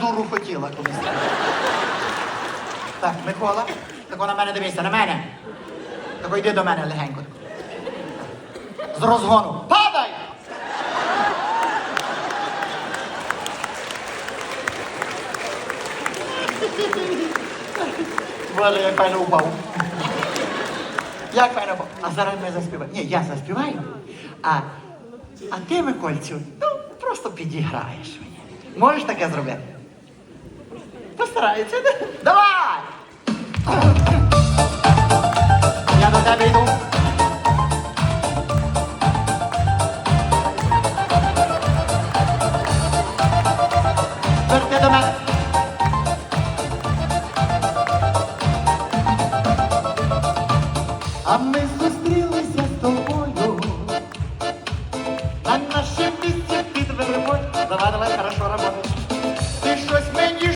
дуру хотіла колись. Так, Микола, тако на мене дивися, на мене. Тако йди до мене легенько. З розгону. Падай! Боже, як файно упав. Як файно упав. А зараз ми заспіваємо. Ні, я заспіваю. А, а ти, Микольцю, ну, просто підіграєш мені. Можеш таке зробити? старається. Давай! Я до тебе йду. Верти до мене. А ми зустрілися з тобою. На наше місце під вербою. Давай, давай, давай.